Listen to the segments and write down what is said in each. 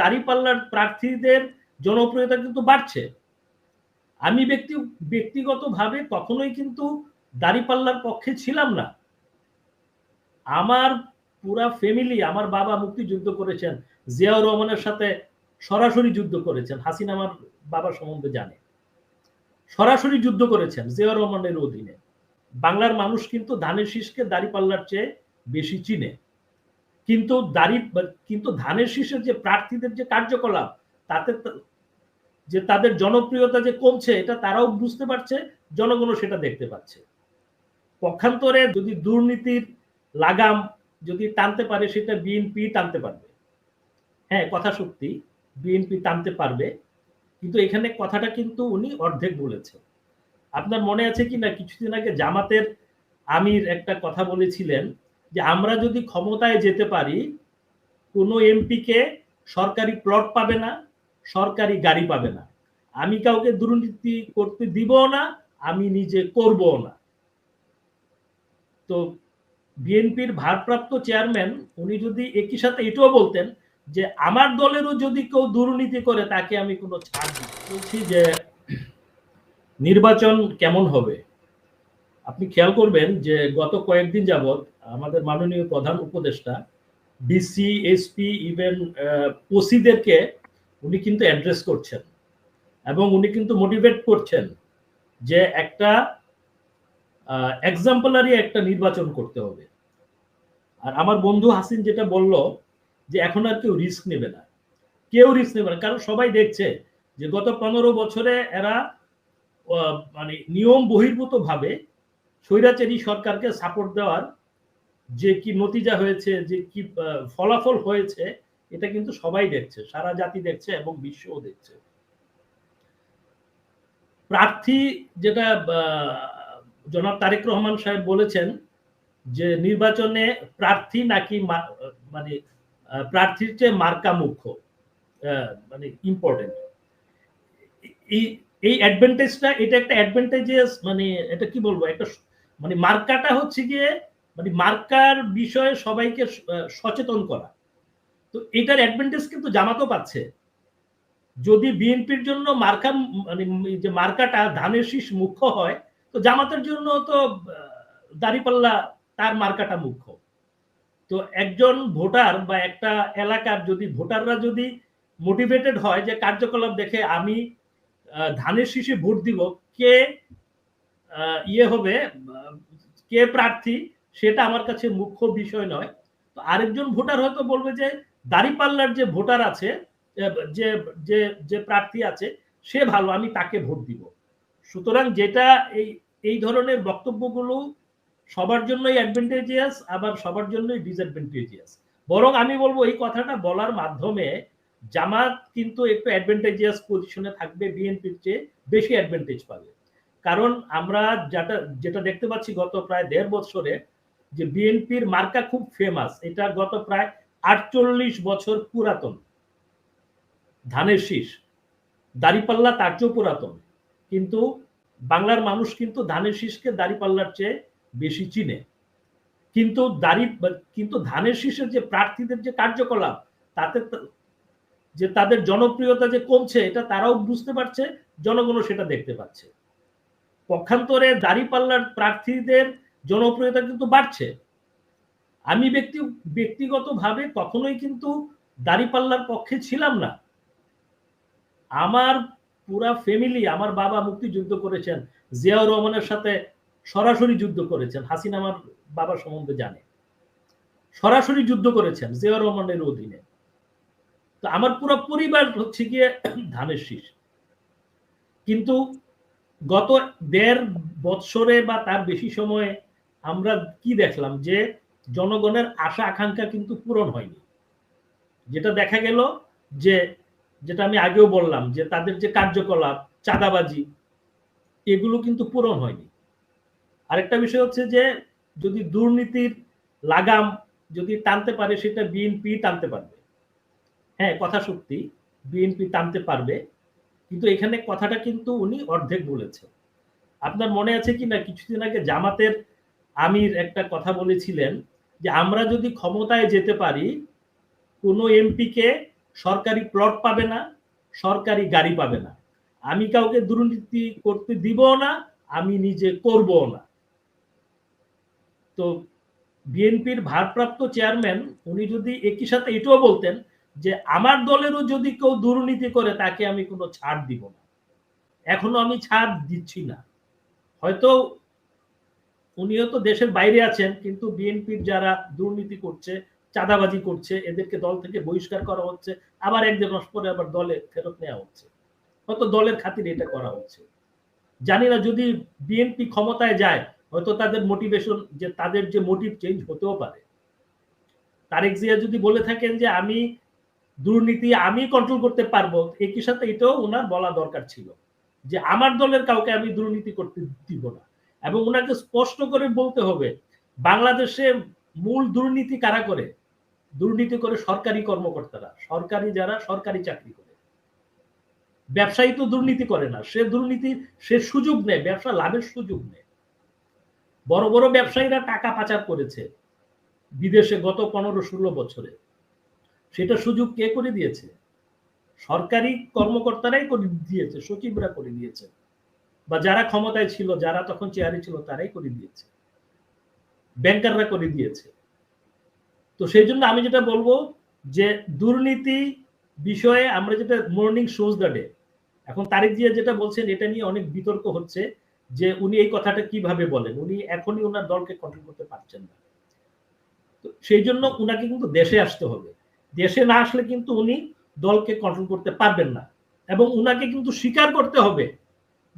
দাঁড়িপাল্লার প্রার্থীদের জনপ্রিয়তা কিন্তু বাড়ছে। আমি ব্যক্তি, ব্যক্তিগতভাবে কখনোই কিন্তু দাঁড়িপাল্লার পক্ষে ছিলাম না। আমার পুরা ফ্যামিলি আমার বাবা মুক্তিযুদ্ধ করেছেন, জিয়াউর রহমানের সাথে সরাসরি যুদ্ধ করেছেন, হাসিনা আমার বাবার সম্বন্ধে জানে। সরাসরি যুদ্ধ করেছেন জিয়াউর রহমানের অধীনে। বাংলার মানুষ কিন্তু ধানের শীষকে দাঁড়িপাল্লার চেয়ে বেশি চিনে। কিন্তু দাড়ি, কিন্তু ধানের শীষের যে প্রার্থীদের যে কার্যকলাপ, তাতে যে তাদের জনপ্রিয়তা যে কমছে, এটা তারাও বুঝতে পারছে, জনগণও সেটা দেখতে পাচ্ছে। পক্ষান্তরে যদি দুর্নীতির লাগাম যদি টানতে পারে, সেটা বিএনপি টানতে পারবে। হ্যাঁ কথা সত্যি, বিএনপি টানতে পারবে, কিন্তু এখানে কথাটা কিন্তু উনি অর্ধেক বলেছেন। আপনার মনে আছে কি না কিছুদিন আগে জামাতের আমির একটা কথা বলেছিলেন যে আমরা যদি ক্ষমতায় যেতে পারি, কোনো এমপিকে সরকারি প্লট পাবে না, সরকারি গাড়ি পাবে না। আমি কাউকে দুর্নীতি করতে দিব না, আমি নিজে করব না। তো বিএনপির ভারপ্রাপ্ত চেয়ারম্যান উনি যদি একই সাথে এটাও বলতেন যে, আমার দলেরও যদি কেউ দুর্নীতি করে, তাকে আমি কোনো ছাড় দিই। বলছি যে, নির্বাচন কেমন হবে? আপনি খেয়াল করবেন যে, গত কয়েকদিন যাবৎ আমাদের মাননীয় প্রধান উপদেষ্টা ডিসি এসপি ইভেন ওসিদেরকে উনি কিন্তু অ্যাড্রেস করছেন এবং উনি কিন্তু মোটিভেট করছেন যে একটা এক্সাম্পলারি একটা নির্বাচন করতে হবে। আর আমার বন্ধু হাসিন যেটা বলল যে এখন আর কেউ রিস্ক নেবে না। কেউ রিস্ক নেবে না, কারণ সবাই দেখছে যে গত পনেরো বছরে এরা মানে নিয়ম বহির্ভূত ভাবে স্বৈরাচারী সরকারকে সাপোর্ট দেওয়ার যে কি নতিজা হয়েছে, যে কি ফলাফল হয়েছে, এটা কিন্তু সবাই দেখছে, সারা জাতি দেখছে এবং বিশ্বও দেখছে। প্রার্থী যেটা জনাব তারেক রহমান সাহেব বলেছেন যে নির্বাচনে প্রার্থী নাকি মানে প্রার্থীর চেয়ে মার্কা মুখ্য মানে ইম্পর্টেন্ট এই এই অ্যাডভান্টেজটা এটা একটা অ্যাডভান্টেজেস মানে এটা কি বলব, একটা মানে মার্কাটা হচ্ছে গিয়ে মানে মার্কার বিষয়ে সবাইকে সচেতন করা। তো এটার অ্যাডভান্টেজ কিন্তু জামাতও পাচ্ছে। যদি বিএনপির জন্য মার্কা মানে যে মার্কাটা ধানের শীষ মুখ্য হয়, তো জামাতের জন্য তো দাঁড়িপাল্লা তার মার্কাটা মুখ্য। তো একজন ভোটার বা একটা এলাকার যদি, ভোটাররা যদি মোটিভেটেড হয় যে কার্যকলাপ দেখে আমি ধানের শীষে ভোট দিব, কে ইয়ে হবে কে প্রার্থী সেটা আমার কাছে মুখ্য বিষয় নয়। তো আরেকজন ভোটার হয়তো বলবে যে, দাঁড়িপাল্লার যে ভোটার আছে যে যে যে প্রার্থী আছে, সে ভালো, আমি তাকে ভোট দিব। সুতরাং যেটা এই এই ধরনের বক্তব্যগুলো সবার জন্যই অ্যাডভান্টেজিয়াস আবার সবার জন্যই ডিসঅ্যাডভান্টেজিয়াস বরং আমি বলব, এই কথাটা বলার মাধ্যমে জামাত কিন্তু একটু অ্যাডভান্টেজিয়াস পজিশনে থাকবে, বিএনপির চেয়ে বেশি অ্যাডভান্টেজ পাবে। কারণ আমরা যেটা যেটা দেখতে পাচ্ছি গত প্রায় দেড় বছরে যে বিএনপির মার্কা খুব ফেমাস এটা গত প্রায় আটচল্লিশ বছর পুরাতন। ধানের শীষ, দাড়িপাল্লা তার চেয়েও পুরাতন। কিন্তু বাংলার মানুষ কিন্তু ধানের শীষকে দাড়িপাল্লার চেয়ে বেশি চিনে। কিন্তু দাড়ি, কিন্তু ধানের শীষের যে প্রার্থীদের যে কার্যকলাপ, তাতে যে তাদের জনপ্রিয়তা যে কমছে, এটা তারাও বুঝতে পারছে, জনগণও সেটা দেখতে পাচ্ছে। পক্ষান্তরে দাড়িপাল্লার প্রার্থীদের জনপ্রিয়তা কিন্তু বাড়ছে। আমি ব্যক্তি, ব্যক্তিগতভাবে কখনোই কিন্তু দাড়িপাল্লার পক্ষে ছিলাম না। আমার পুরা ফ্যামিলি আমার বাবা মুক্তিযুদ্ধ করেছেন, জিয়াউর রহমানের সাথে সরাসরি যুদ্ধ করেছেন, হাসিনা আমার বাবার সম্বন্ধে জানে। সরাসরি যুদ্ধ করেছেন জিয়াউর রহমানের অধীনে। তো আমার পুরো পরিবার হচ্ছে গিয়ে ধানের শীষ। কিন্তু গত দেড় বৎসরে বা তার বেশি সময়ে আমরা কি দেখলাম যে জনগণের আশা, আকাঙ্ক্ষা কিন্তু পূরণ হয়নি। যেটা দেখা গেল যে, যেটা আমি আগেও বললাম যে, তাদের যে কার্যকলাপ, চাঁদাবাজি, এগুলো কিন্তু পূরণ হয়নি। আরেকটা বিষয় হচ্ছে যে, যদি দুর্নীতির লাগাম যদি টানতে পারে, সেটা বিএনপি টানতে পারবে। হ্যাঁ কথা সত্যি, বিএনপি টানতে পারবে, কিন্তু এখানে কথাটা কিন্তু উনি অর্ধেক বলেছেন। আপনার মনে আছে কি না কিছুদিন আগে জামাতের আমির একটা কথা বলেছিলেন যে আমরা যদি ক্ষমতায় যেতে পারি, কোনো এমপিকে সরকারি প্লট পাবে না, সরকারি গাড়ি পাবে না। আমি কাউকে দুর্নীতি করতে দিব না, আমি নিজে করব না। তো বিএনপির ভারপ্রাপ্ত চেয়ারম্যান, উনি যদি একই সাথে এটাও বলতেন যে আমার দলেরও যদি কেউ দুর্নীতি করে, তাকে আমি কোনো ছাড় দিব না। এখনও আমি ছাড় দিচ্ছি না। হয়তো উনিও তো দেশের বাইরে আছেন, কিন্তু বিএনপির যারা দুর্নীতি করছে, চাঁদাবাজি করছে, এদেরকে দল থেকে বহিষ্কার করা হচ্ছে, আবার এক দেড় মাস পরে আবার দলে ফেরত নেওয়া হচ্ছে। হয়তো দলের খাতিরে এটা করা হচ্ছে। জানি না, যদি বিএনপি ক্ষমতায় যায়, হয়তো তাদের মোটিভেশন যে তাদের যে মোটিভ চেঞ্জ হতেও পারে। তারেক জিয়া যদি বলে থাকেন যে আমি দুর্নীতি আমি কন্ট্রোল করতে পারব, একই সাথে এটাও ওনার বলা দরকার ছিল যে আমার দলের কাউকে আমি দুর্নীতি করতে দিব না। এবং ওনাকে স্পষ্ট করে বলতে হবে, বাংলাদেশে মূল দুর্নীতি কারা করে? দুর্নীতি করে সরকারি কর্মকর্তারা। সরকারি যারা, সরকারি চাকরি করে। ব্যবসায়ী তো দুর্নীতি করে না। সে দুর্নীতি, সে সুযোগ নেয়, ব্যবসা লাভের সুযোগ নেয়। বড় বড় ব্যবসায়ীরা টাকা পাচার করেছে বিদেশে গত পনেরো ষোলো বছরে। সেটা সুযোগ কে করে দিয়েছে? সরকারি কর্মকর্তারাই করে দিয়েছে, সচিবরা করে দিয়েছে। বা যারা ক্ষমতায় ছিল, যারা তখন চেয়ারে ছিল, তারাই করে দিয়েছে। ব্যাংকাররা করে দিয়েছে। তো সেই জন্য আমি যেটা বলব যে, দুর্নীতি বিষয়ে আমরা যেটা মর্নিং শোজ দ্য ডে এখন তারিখ দিয়ে যেটা বলছেন, এটা নিয়ে অনেক বিতর্ক হচ্ছে যে, উনি এই কথাটা কীভাবে বলেন? উনি এখনই ওনার দলকে কন্ট্রোল করতে পারছেন না। তো সেই জন্য উনাকে কিন্তু দেশে আসতে হবে। দেশে না আসলে কিন্তু উনি দলকে কন্ট্রোল করতে পারবেন না। এবং উনাকে কিন্তু স্বীকার করতে হবে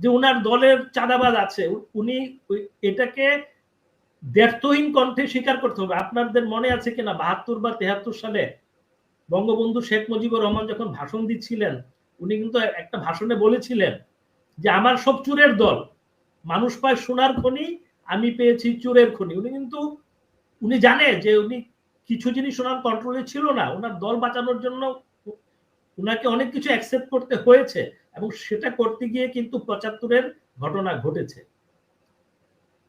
যে উনার দলের চাঁদাবাজ আছে উনি এটাকে ব্যর্থহীন কণ্ঠে স্বীকার করতে হবে। আপনাদের মনে আছে কিনা? বাহাত্তর বা তেহাত্তর সালে বঙ্গবন্ধু শেখ মুজিবুর রহমান যখন ভাষণ দিচ্ছিলেন, উনি কিন্তু একটা ভাষণে বলেছিলেন যে, আমার সব চুরের দল। মানুষ পায় সোনার খনি, আমি পেয়েছি চুরের খনি। উনি কিন্তু, উনি জানে যে উনি কিছু জিনিস ওনার কন্ট্রোলে ছিল না। ওনার দল বাঁচানোর জন্য উনাকে অনেক কিছু অ্যাকসেপ্ট করতে হয়েছে এবং সেটা করতে গিয়ে কিন্তু পঁচাত্তরের ঘটনা ঘটেছে।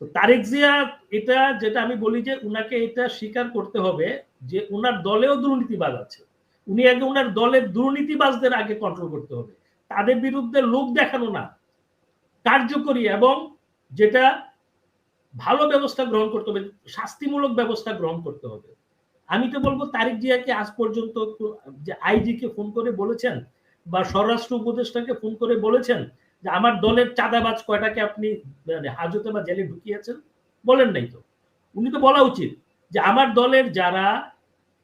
তো তারেক জিয়া এটা যেটা আমি বলি যে উনাকে এটা স্বীকার করতে হবে যে উনার দলেও দুর্নীতিবাজ আছে। উনি আগে উনার দলের দুর্নীতিবাজদের আগে কন্ট্রোল করতে হবে। তাদের বিরুদ্ধে লোক দেখানো না। কার্যকরী এবং যেটা ভালো ব্যবস্থা গ্রহণ করতে হবে, শাস্তিমূলক ব্যবস্থা গ্রহণ করতে হবে। আমি তো বলব তারিক জিয়াকে আজ পর্যন্ত যে আইজি কে ফোন করে বলেছেন বা স্বরাষ্ট্র উপদেষ্টাকে ফোন করে বলেছেন যে আমার দলের চাঁদাবাজ কয়টাকে আপনি মানে হাজতে বা জেলে ঢুকিয়েছেন? বলেন নাই তো। উনি তো বলা উচিত যে আমার দলের যারা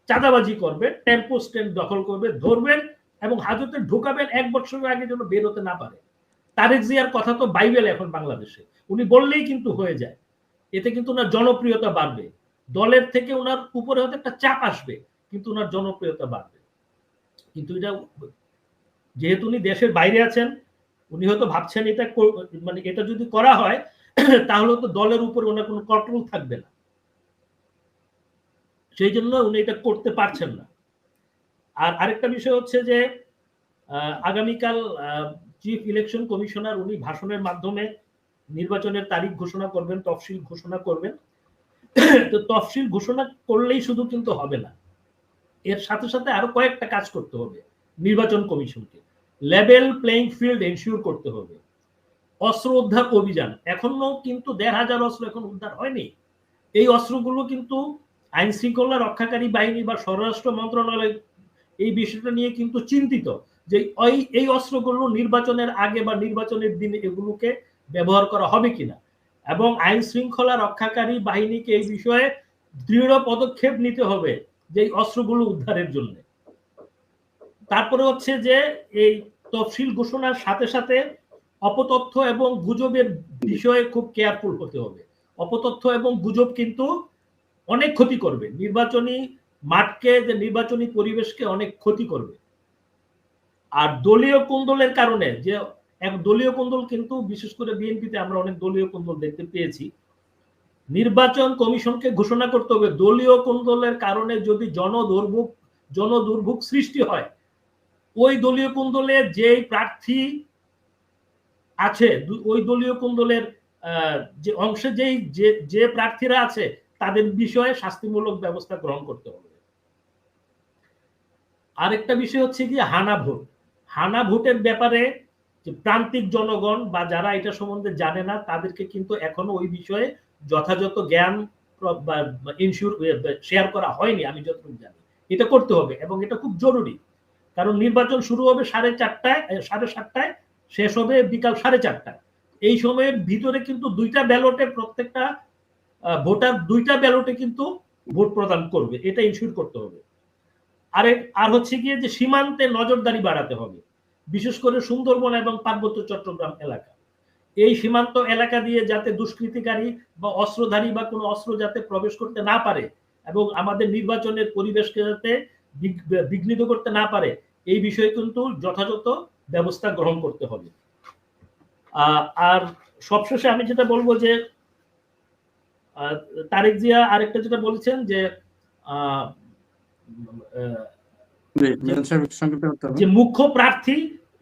চাঁদাবাজি করবে টেম্পো স্ট্যান্ড দখল করবে ধরবেন এবং হাজতে ঢুকাবেন এক বছরের আগে যেন বের হতে না পারে। তারেক জিয়ার কথা তো বাইবেল এখন বাংলাদেশে। উনি বললেই কিন্তু হয়ে যায়। এতে কিন্তু ওনার জনপ্রিয়তা বাড়বে। দলের থেকে ওনার উপরে হয়তো একটা চাপ আসবে, কিন্তু ওনার জনপ্রিয়তা বাড়বে। কিন্তু এটা যেহেতু উনি দেশের বাইরে আছেন, উনি হয়তো ভাবছেন এটা মানে এটা যদি করা হয়, তাহলে তো দলের উপরে ওনার কোনো কন্ট্রোল থাকবে না। সেই জন্য উনি এটা করতে পারছেন না। আর আরেকটা বিষয় হচ্ছে যে আগামীকাল চিফ ইলেকশন কমিশনার উনি ভাষণের মাধ্যমে নির্বাচনের তারিখ ঘোষণা করবেন, তফসিল ঘোষণা করবেন। তো তফসিল ঘোষণা করলেই শুধু কিন্তু হবে না। এর সাথে সাথে আরও কয়েকটা কাজ করতে হবে। নির্বাচন কমিশনকে। লেভেল প্লেইং ফিল্ড এনশিওর করতে হবে। অস্ত্র উদ্ধার অভিযান। এখনও কিন্তু দেড় হাজার অস্ত্র এখন উদ্ধার হয়নি। এই অস্ত্রগুলো কিন্তু আইন শৃঙ্খলা রক্ষাকারী বাহিনী বা স্বরাষ্ট্র মন্ত্রণালয় এই বিষয়টা নিয়ে কিন্তু চিন্তিত যে এই অস্ত্রগুলো নির্বাচনের আগে বা নির্বাচনের দিনে এগুলোকে ব্যবহার করা হবে কিনা। এবং আইন শৃঙ্খলা রক্ষাকারী বাহিনীকে এই বিষয়ে দৃঢ় পদক্ষেপ নিতে হবে যে অস্ত্রগুলো উদ্ধারের জন্য। তারপরে হচ্ছে যে এই তফসিল ঘোষণার সাথে সাথে অপতথ্য এবং গুজবের বিষয়ে খুব কেয়ারফুল হতে হবে। অপতথ্য এবং গুজব কিন্তু অনেক ক্ষতি করবে। নির্বাচনী মাঠকে, যে নির্বাচনী পরিবেশকে অনেক ক্ষতি করবে। আর দলীয় কুন্দলের কারণে যে এক দলীয় কুন্দল কিন্তু, বিশেষ করে বিএনপিতে আমরা অনেক দলীয় কুন্দল দেখতে পেয়েছি। নির্বাচন কমিশনকে ঘোষণা করতে হবে, দলীয় কুন্দলের কারণে যদি জনদুর্ভোগ জনদুর্ভোগ সৃষ্টি হয়, ওই দলীয় কুন্দলে যে প্রার্থী আছে ওই দলীয় কুন্দলের যে অংশে যেই, যে যে প্রার্থীরা আছে, তাদের বিষয়ে শাস্তিমূলক ব্যবস্থা গ্রহণ করতে হবে। আরেকটা বিষয় হচ্ছে কি হানা ভোট। হানা ভোটের ব্যাপারে প্রান্তিক জনগণ বা যারা এটা সম্বন্ধে জানে না, তাদেরকে কিন্তু এখনও ওই বিষয়ে যথাযথ জ্ঞান ইনশিওর শেয়ার করা হয়নি, আমি যতটুকু জানি। এটা করতে হবে এবং এটা খুব জরুরি। কারণ নির্বাচন শুরু হবে সাড়ে চারটায় সাড়ে সাতটায়, শেষ হবে বিকাল সাড়ে চারটায়। এই সময়ের ভিতরে কিন্তু দুইটা ব্যালটে প্রত্যেকটা ভোটার দুইটা ব্যালটে কিন্তু ভোট প্রদান করবে, এটা ইনশিওর করতে হবে। আরেক আর হচ্ছে গিয়ে যে সীমান্তে নজরদারি বাড়াতে হবে। বিশেষ করে সুন্দরবন এবং পার্বত্য চট্টগ্রাম এলাকা। এই সীমান্ত এলাকা দিয়ে যাতে দুষ্কৃতিকারী বা অস্ত্রধারী বা কোনো অস্ত্র যাতে প্রবেশ করতে না পারে এবং আমাদের নির্বাচনের পরিবেশকে যাতে বিঘ্নিত করতে না পারে, এই বিষয়ে কিন্তু যথাযথ ব্যবস্থা গ্রহণ করতে হবে। আর সবশেষে আমি যেটা বলব যে তারেক জিয়া আরেকটা যেটা বলেছেন যে যে মুখ্য প্রার্থী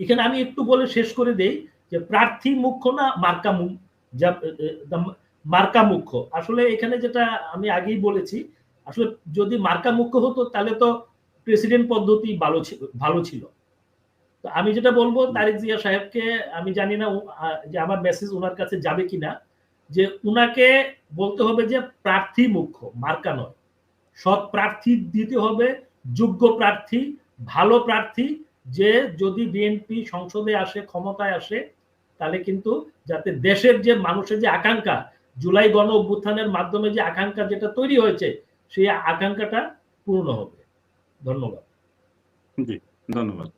এখানে আমি একটু বলে শেষ করে দেই যে প্রার্থী মুখ্য না মার্কা মার্কা মুখ্য। আসলে এখানে যেটা আমি আগেই বলেছি আসলে যদি মার্কা মুখ্য হতো তাহলে তো প্রেসিডেন্ট পদ্ধতি ভালো ভালো ছিল। তো আমি যেটা বলব তারেক জিয়া সাহেবকে আমি জানি না যে আমার মেসেজ ওনার কাছে যাবে কিনা যে উনাকে বলতে হবে যে প্রার্থী মুখ্য মার্কা নয়। সৎ প্রার্থী দিতে হবে যোগ্য প্রার্থী, ভালো প্রার্থী, যে যদি বিএনপি সংসদে আসে, ক্ষমতায় আসে, তাহলে কিন্তু যাতে দেশের যে মানুষের যে আকাঙ্ক্ষা, জুলাই গণ অভ্যুত্থানের মাধ্যমে যে আকাঙ্ক্ষা যেটা তৈরি হয়েছে, সেই আকাঙ্ক্ষাটা পূর্ণ হবে। ধন্যবাদ। জি, ধন্যবাদ।